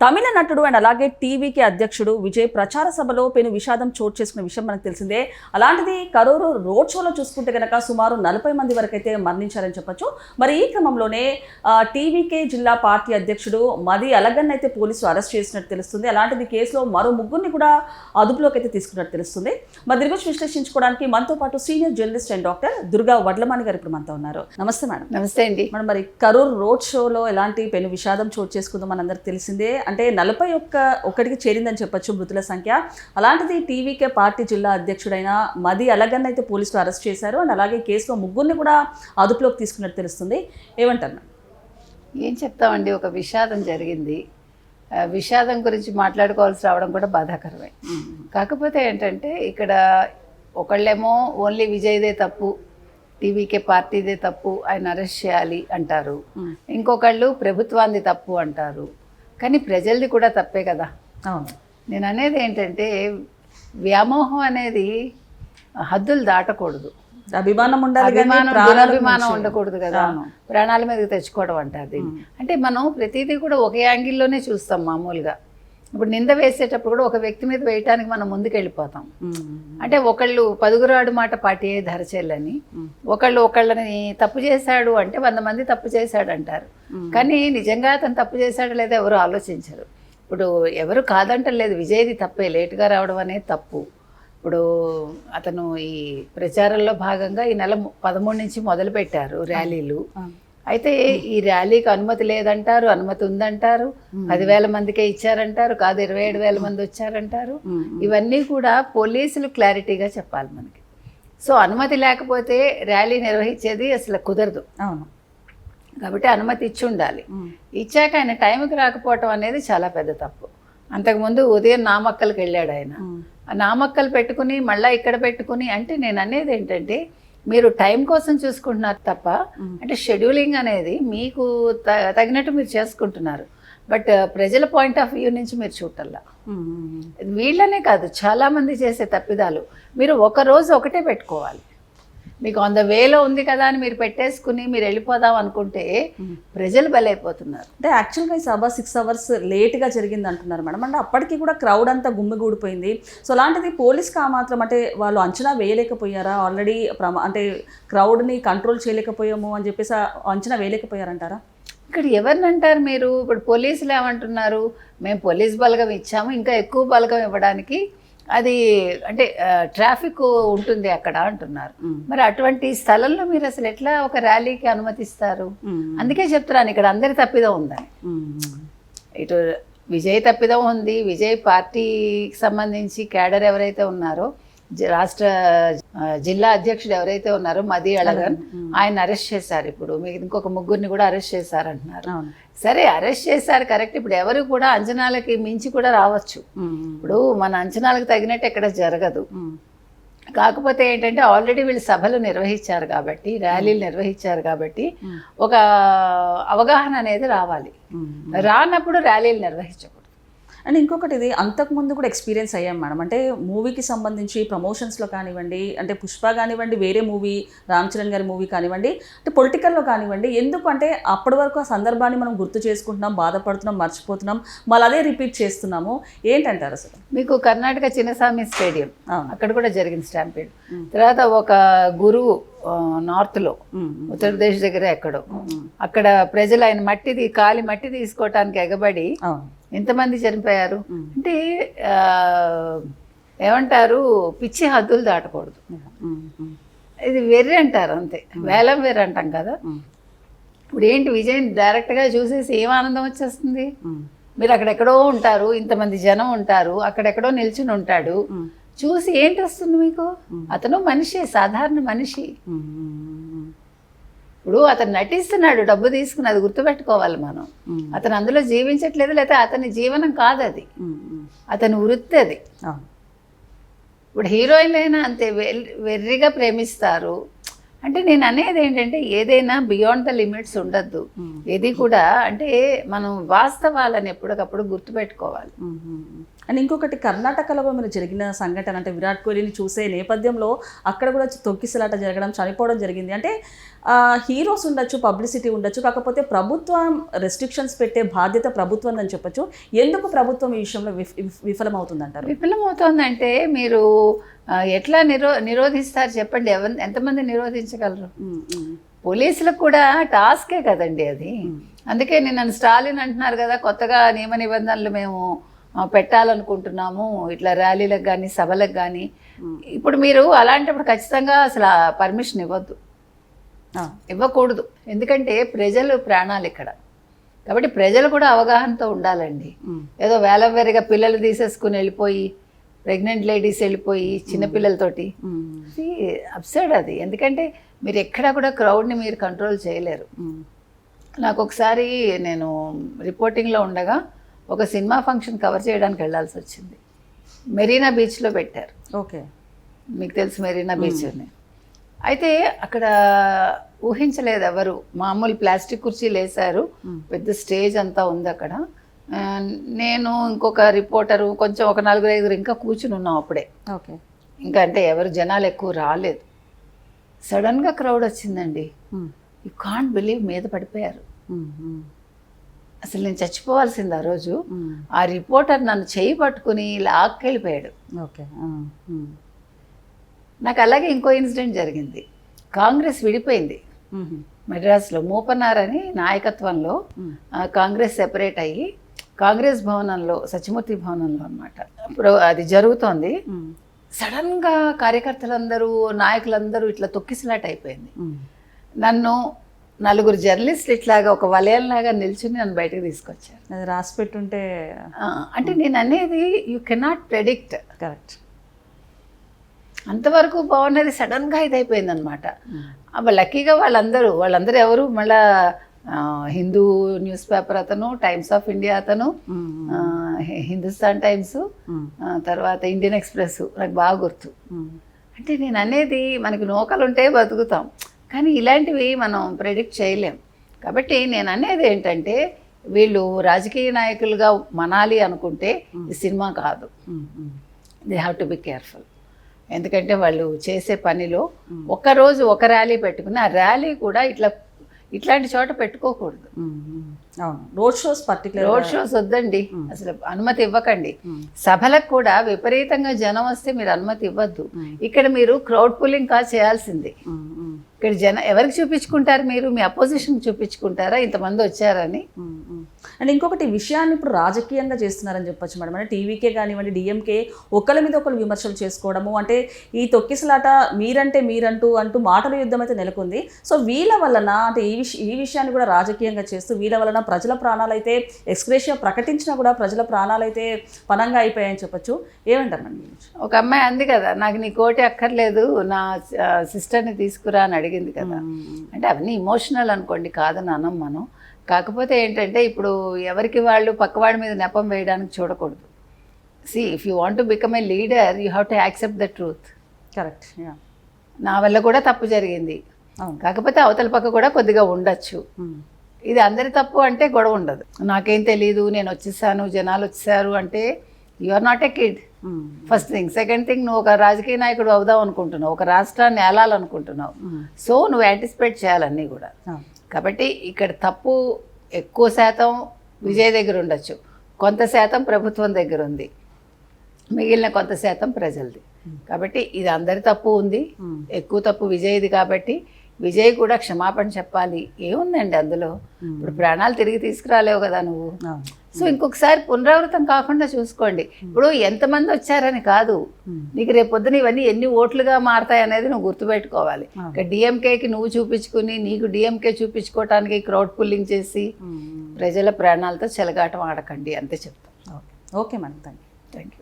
తమిళ నటుడు అండ్ అలాగే టీవీకి అధ్యక్షుడు విజయ్ ప్రచార సభలో పెను విషాదం చోటు చేసుకున్న విషయం మనకు తెలిసిందే. అలాంటిది కరూరు రోడ్ షోలో చూసుకుంటే కనుక సుమారు నలభై మంది వరకు అయితే మరణించారని చెప్పొచ్చు. మరి ఈ క్రమంలోనే టీవీకే జిల్లా పార్టీ అధ్యక్షుడు మది అలగన్ అయితే పోలీసులు అరెస్ట్ చేసినట్టు తెలుస్తుంది. అలాంటిది కేసులో మరో ముగ్గురిని కూడా అదుపులోకి అయితే తీసుకున్నట్టు తెలుస్తుంది. మరి దీని గురించి విశ్లేషించుకోవడానికి మనతో పాటు senior journalist and doctor Durga Vadlamani garu ఇప్పుడు మనతో ఉన్నారు. నమస్తే మేడం. నమస్తే అండి. మనం మరి కరూర్ రోడ్ షోలో ఎలాంటి పెను విషాదం చోటు చేసుకుందో మనందరికి తెలిసిందే. అంటే నలభై ఒక్క ఒకటికి చేరిందని చెప్పొచ్చు మృతుల సంఖ్య. అలాంటిది టీవీకే పార్టీ జిల్లా అధ్యక్షుడైన మది అలగన్ అయితే పోలీసులు అరెస్ట్ చేశారు అండ్ అలాగే కేసులో ముగ్గురిని కూడా అదుపులోకి తీసుకున్నట్టు తెలుస్తుంది. ఏమంటారు ఏం చెప్తామండి? ఒక విషాదం జరిగింది. విషాదం గురించి మాట్లాడుకోవాల్సి రావడం కూడా బాధాకరమే. కాకపోతే ఏంటంటే ఇక్కడ ఒకళ్ళేమో ఓన్లీ విజయ్దే తప్పు టీవీకే పార్టీదే తప్పు ఆయన అరెస్ట్ చేయాలి అంటారు. ఇంకొకళ్ళు ప్రభుత్వాన్ని తప్పు అంటారు. కానీ ప్రజలది కూడా తప్పే కదా. అవును. నేను అనేది ఏంటంటే వ్యామోహం అనేది హద్దులు దాటకూడదు. అభిమానం ఉండాలి అభిమానం దురభిమానం. ఉండకూడదు కదా. ప్రాణాల మీదకి తెచ్చుకోవడం అంటారు దీన్ని. అంటే మనం ప్రతిదీ కూడా ఒకే యాంగిల్లోనే చూస్తాం మామూలుగా. ఇప్పుడు నింద వేసేటప్పుడు కూడా ఒక వ్యక్తి మీద వేయటానికి మనం ముందుకు వెళ్ళిపోతాం ఉమ్. అంటే ఒకళ్ళు పదుగురాడు మాట పాటి ధరచేళ్ళని ఒకళ్ళు ఒకళ్ళని తప్పు చేశాడు అంటే వంద మంది తప్పు చేశాడు అంటారు కానీ నిజంగా అతను తప్పు చేశాడు లేదా ఎవరు ఆలోచించరు. ఇప్పుడు ఎవరు కాదంటలేదు విజయ్ది తప్పే లేటుగా రావడం అనేది తప్పు. ఇప్పుడు అతను ఈ ప్రచారంలో భాగంగా ఈ నెల పదమూడు నుంచి మొదలు పెట్టారు ర్యాలీలు. అయితే ఈ ర్యాలీకి అనుమతి లేదంటారు అనుమతి ఉందంటారు. పదివేల మందికే ఇచ్చారంటారు కాదు ఇరవై ఏడు వేల మంది వచ్చారంటారు. ఇవన్నీ కూడా పోలీసులు క్లారిటీగా చెప్పాలి మనకి. సో అనుమతి లేకపోతే ర్యాలీ నిర్వహించేది అసలు కుదరదు. అవును. కాబట్టి అనుమతి ఇచ్చి ఉండాలి. ఇచ్చాక ఆయన టైంకి రాకపోవటం అనేది చాలా పెద్ద తప్పు. అంతకుముందు ఉదయం నామక్కలకి వెళ్ళాడు ఆయన. నామక్కలు పెట్టుకుని మళ్ళీ ఇక్కడ పెట్టుకుని అంటే నేను అనేది ఏంటంటే మీరు టైం కోసం చూసుకుంటున్నారు తప్ప అంటే షెడ్యూలింగ్ అనేది మీకు తగినట్టు మీరు చేసుకుంటున్నారు. బట్ ప్రజల పాయింట్ ఆఫ్ వ్యూ నుంచి మీరు చూడల్లా. వీళ్ళనే కాదు చాలా మంది చేసే తప్పిదాలు. మీరు ఒక రోజు ఒకటే పెట్టుకోవాలి. మీకు ఆన్ ద వేలో ఉంది కదా అని మీరు పెట్టేసుకుని మీరు వెళ్ళిపోదాం అనుకుంటే ప్రజలు బలైపోతున్నారు. అంటే యాక్చువల్గా ఈ సభ సిక్స్ అవర్స్ లేట్గా జరిగింది అంటున్నారు మేడం. అంటే అప్పటికి కూడా క్రౌడ్ అంతా గుమ్మిగూడిపోయింది సో అలాంటిది పోలీస్కి ఆ మాత్రం అంటే వాళ్ళు అంచనా వేయలేకపోయారా? ఆల్రెడీ ప్రమా అంటే క్రౌడ్ని కంట్రోల్ చేయలేకపోయాము అని చెప్పేసి అంచనా వేయలేకపోయారంటారా? ఇక్కడ ఎవరిని అంటారు మీరు? ఇప్పుడు పోలీసులు ఏమంటున్నారు? మేము పోలీస్ బలగం ఇచ్చాము ఇంకా ఎక్కువ బలగం ఇవ్వడానికి అది అంటే ట్రాఫిక్ ఉంటుంది అక్కడ అంటున్నారు. మరి అటువంటి స్థలంలో మీరు అసలు ఎట్లా ఒక ర్యాలీకి అనుమతిస్తారు. అందుకే చెప్తున్నాను ఇక్కడ అందరి తప్పిదం ఉందని. ఇటు విజయ్ తప్పిదం ఉంది విజయ్ పార్టీకి సంబంధించి క్యాడర్ ఎవరైతే ఉన్నారో రాష్ట్ర జిల్లా అధ్యక్షుడు ఎవరైతే ఉన్నారో మది అళగన్ ఆయన అరెస్ట్ చేశారు ఇప్పుడు. మీకు ఇంకొక ముగ్గురిని కూడా అరెస్ట్ చేశారు అంటున్నారు సరే అరెస్ట్ చేశారు కరెక్ట్. ఇప్పుడు ఎవరు కూడా అంచనాలకి మించి కూడా రావచ్చు. ఇప్పుడు మన అంచనాలకు తగినట్టు ఎక్కడ జరగదు. కాకపోతే ఏంటంటే ఆల్రెడీ వీళ్ళు సభలు నిర్వహించారు కాబట్టి ర్యాలీలు నిర్వహించారు కాబట్టి ఒక అవగాహన అనేది రావాలి. రానప్పుడు ర్యాలీలు నిర్వహించకూడదు. అండ్ ఇంకొకటి ఇది అంతకుముందు కూడా ఎక్స్పీరియన్స్ అయ్యాం మేడం. అంటే మూవీకి సంబంధించి ప్రమోషన్స్లో కానివ్వండి అంటే పుష్ప కానివ్వండి వేరే మూవీ రామ్ చరణ్ గారి మూవీ కానివ్వండి అంటే పొలిటికల్లో కానివ్వండి ఎందుకు అంటే అప్పటి వరకు ఆ సందర్భాన్ని మనం గుర్తు చేసుకుంటున్నాం బాధపడుతున్నాం మర్చిపోతున్నాం మళ్ళీ అదే రిపీట్ చేస్తున్నాము. ఏంటంటారు అసలు? మీకు కర్ణాటక చిన్నస్వామి స్టేడియం అక్కడ కూడా జరిగింది స్టాంపీడ్. తర్వాత ఒక గురువు నార్త్లో. ఉత్తరప్రదేశ్ దగ్గర ఎక్కడో అక్కడ ప్రజలు ఆయన మట్టిది కాలి మట్టి తీసుకోవటానికి ఎగబడి ఎంతమంది చనిపోయారు? అంటే ఏమంటారు? పిచ్చి హద్దులు దాటకూడదు. ఇది వెర్రి అంటారు అంతే. వేలం వెర్రి అంటాం కదా. ఇప్పుడు ఏంటి విజయ్ డైరెక్ట్గా చూసేసి ఏం ఆనందం వచ్చేస్తుంది. మీరు అక్కడెక్కడో ఉంటారు ఇంతమంది జనం ఉంటారు అక్కడెక్కడో నిల్చుని ఉంటాడు. చూసి ఏంటి వస్తుంది మీకు? అతను మనిషి సాధారణ మనిషి. ఇప్పుడు అతను నటిస్తున్నాడు డబ్బు తీసుకుని అది గుర్తుపెట్టుకోవాలి మనం. అతను అందులో జీవించట్లేదు లేకపోతే అతని జీవనం కాదు అది. అతని వృత్తి అది. ఇప్పుడు హీరోయిన్లు అయినా అంతే వెర్రిగా ప్రేమిస్తారు. అంటే నేను అనేది ఏంటంటే ఏదైనా బియాండ్ ద లిమిట్స్ ఉండద్దు. ఏది కూడా అంటే మనం వాస్తవాలని ఎప్పటికప్పుడు గుర్తుపెట్టుకోవాలి. అండ్ ఇంకొకటి కర్ణాటకలో మీరు జరిగిన సంఘటన అంటే విరాట్ కోహ్లీని చూసే నేపథ్యంలో అక్కడ కూడా తొక్కిసలాట జరగడం చనిపోవడం జరిగింది. అంటే హీరోస్ ఉండొచ్చు పబ్లిసిటీ ఉండొచ్చు కాకపోతే ప్రభుత్వం రెస్ట్రిక్షన్స్ పెట్టే బాధ్యత ప్రభుత్వం అని చెప్పొచ్చు. ఎందుకు ప్రభుత్వం ఈ విషయంలో విఫ- విఫ- విఫలమవుతుందంటారు? విఫలమవుతోందంటే మీరు ఎట్లా నిరో నిరోధిస్తారు చెప్పండి. ఎవరు ఎంతమంది నిరోధించగలరు? పోలీసులకు కూడా టాస్కే కదండి అది. అందుకే నేను స్టాలిన్ అంటున్నారు కదా కొత్తగా నియమ నిబంధనలు మేము పెట్టాలనుకుంటున్నాము ఇట్లా ర్యాలీలకు కానీ సభలకు కానీ ఇప్పుడు మీరు అలాంటప్పుడు ఖచ్చితంగా అసలు పర్మిషన్ ఇవ్వద్దు. ఇవ్వకూడదు. ఎందుకంటే ప్రజలు ప్రాణాలు ఇక్కడ. కాబట్టి ప్రజలు కూడా అవగాహనతో ఉండాలండి. ఏదో వేలవేరిగా పిల్లలు తీసేసుకుని వెళ్ళిపోయి ప్రెగ్నెంట్ లేడీస్ వెళ్ళిపోయి చిన్నపిల్లలతోటి అప్సైడ్ అది. ఎందుకంటే మీరు ఎక్కడా కూడా క్రౌడ్ని మీరు కంట్రోల్ చేయలేరు. నాకు ఒకసారి నేను రిపోర్టింగ్లో ఉండగా ఒక సినిమా ఫంక్షన్ కవర్ చేయడానికి వెళ్ళాల్సి వచ్చింది. మెరీనా బీచ్లో పెట్టారు. ఓకే. మీకు తెలుసు మెరీనా బీచ్ అని. అయితే అక్కడ ఊహించలేదు ఎవరు. మామూలు ప్లాస్టిక్ కుర్చీలు వేశారు. పెద్ద స్టేజ్ అంతా ఉంది అక్కడ. నేను ఇంకొక రిపోర్టరు కొంచెం ఒక నలుగురు ఐదుగురు ఇంకా కూర్చుని ఉన్నాం అప్పుడే. ఓకే. ఇంకా అంటే ఎవరు జనాలు ఎక్కువ రాలేదు. సడన్గా క్రౌడ్ వచ్చిందండి. యూ కాంట్ బిలీవ్ మీద పడిపోయారు. అసలు నేను చచ్చిపోవాల్సింది ఆ రోజు. ఆ రిపోర్టర్ నన్ను చేయి పట్టుకుని లాక్కెళ్ళిపోయాడు. ఓకే. నాకు అలాగే ఇంకో ఇన్సిడెంట్ జరిగింది. కాంగ్రెస్ విడిపోయింది. మెడ్రాస్లో మూపన్నారని నాయకత్వంలో ఉమ్, ఆ, కాంగ్రెస్ సెపరేట్ అయ్యి కాంగ్రెస్ భవనంలో సత్యమూర్తి భవనంలో అనమాట ఇప్పుడు అది జరుగుతోంది. సడన్గా కార్యకర్తలందరూ నాయకులందరూ ఇట్లా తొక్కిసలాట అయిపోయింది. నన్ను నలుగురు జర్నలిస్టులు ఇట్లాగా ఒక వలయంలాగా నిల్చుని నన్ను బయటకు తీసుకొచ్చారు. అది రాసి పెట్టుంటే అంటే నేను అనేది యూ కెనాట్ ప్రెడిక్ట్ కరెక్ట్ అంతవరకు బాగున్నది సడన్గా ఇది అయిపోయింది అనమాట లక్కీగా వాళ్ళందరూ వాళ్ళందరూ ఎవరు? మళ్ళా హిందూ న్యూస్ పేపర్ అతను టైమ్స్ ఆఫ్ ఇండియా అతను హి- హిందుస్థాన్ టైమ్స్ ఆ, తర్వాత ఇండియన్ ఎక్స్ప్రెస్ నాకు బాగా గుర్తు. అంటే నేను అనేది మనకి నూకలు ఉంటే బతుకుతాం. కానీ ఇలాంటివి మనం ప్రెడిక్ట్ చేయలేం. కాబట్టి నేను అనేది ఏంటంటే వీళ్ళు రాజకీయ నాయకులుగా మనాలి అనుకుంటే ఈ సినిమా కాదు. They have to be careful ఎందుకంటే వాళ్ళు చేసే పనిలో ఒక్కరోజు ఒక ర్యాలీ పెట్టుకుని ఆ ర్యాలీ కూడా ఇట్లా ఇట్లాంటి చోట పెట్టుకోకూడదు. అవును. Road shows particular road shows వద్దండి. అసలు అనుమతి ఇవ్వకండి. సభలకు కూడా విపరీతంగా జనం వస్తే మీరు అనుమతి ఇవ్వద్దు. ఇక్కడ మీరు క్రౌడ్ పుల్లింగ్ కాదు చేయాల్సింది. ఇక్కడ జన ఎవరికి చూపించుకుంటారు మీరు? మీ అపోజిషన్ చూపించుకుంటారా? ఇంతమంది వచ్చారని. అండ్ ఇంకొకటి విషయాన్ని ఇప్పుడు రాజకీయంగా చేస్తున్నారని చెప్పొచ్చు మేడం. అంటే టీవీకే కానివ్వండి డిఎంకే ఒకరి మీద ఒకరు విమర్శలు చేసుకోవడము అంటే ఈ తొక్కిసలాట మీరంటే మీరంటూ అంటూ మాటల యుద్ధం అయితే నెలకొంది. సో వీళ్ళ వలన అంటే ఈ విష ఈ విషయాన్ని కూడా రాజకీయంగా చేస్తూ వీళ్ళ వలన ప్రజల ప్రాణాలైతే ఎక్స్గ్రేషియా ప్రకటించినా కూడా ప్రజల ప్రాణాలైతే పనంగా అయిపోయాయని చెప్పొచ్చు. ఏమంటారు మేడం? ఒక అమ్మాయి అంది కదా నాకు నీ కోటి అక్కర్లేదు నా సిస్టర్ని తీసుకురా అని అడిగింది కదా. అంటే అవన్నీ ఇమోషనల్ అనుకోండి కాదని అనం మనం కాకపోతే ఏంటంటే ఇప్పుడు ఎవరికి వాళ్ళు పక్కవాడి మీద నెపం వేయడానికి చూడకూడదు. See if you want to become a leader you have to accept the truth correct నా వల్ల కూడా తప్పు జరిగింది. కాకపోతే అవతల పక్క కూడా కొద్దిగా ఉండొచ్చు. ఇది అందరి తప్పు అంటే గొడవ ఉండదు. నాకేం తెలీదు నేను వచ్చేసాను జనాలు వచ్చేసారు అంటే you are not a kid. First thing second thing నువ్వు ఒక రాజకీయ నాయకుడు అవుదాం అనుకుంటున్నావు. ఒక రాష్ట్రాన్ని ఏలాలనుకుంటున్నావు. సో నువ్వు యాంటిసిపేట్ చేయాలన్నీ కూడా. కాబట్టి ఇక్కడ తప్పు ఎక్కువ శాతం విజయ్ దగ్గర ఉండొచ్చు. కొంత శాతం ప్రభుత్వం దగ్గర ఉంది. మిగిలిన కొంత శాతం ప్రజలది. కాబట్టి ఇది అందరి తప్పు ఉంది. ఉమ్. ఎక్కువ తప్పు విజయ్ది కాబట్టి విజయ్ కూడా క్షమాపణ చెప్పాలి. ఏముందండి అందులో? ఇప్పుడు ప్రాణాలు తిరిగి తీసుకురాలేవు కదా నువ్వు? సో ఇంకొకసారి పునరావృతం కాకుండా చూసుకోండి. ఇప్పుడు ఎంతమంది వచ్చారని కాదు. నీకు రేపు పొద్దున ఇవన్నీ ఎన్ని ఓట్లుగా మారతాయి అనేది నువ్వు గుర్తుపెట్టుకోవాలి. ఇక డిఎంకేకి నువ్వు చూపించుకుని నీకు డిఎంకే చూపించుకోవటానికి క్రౌడ్ పుల్లింగ్ చేసి. ప్రజల ప్రాణాలతో చెలగాటం ఆడకండి. అంతే చెప్తాం. Okay. Okay madam. Thank you thank you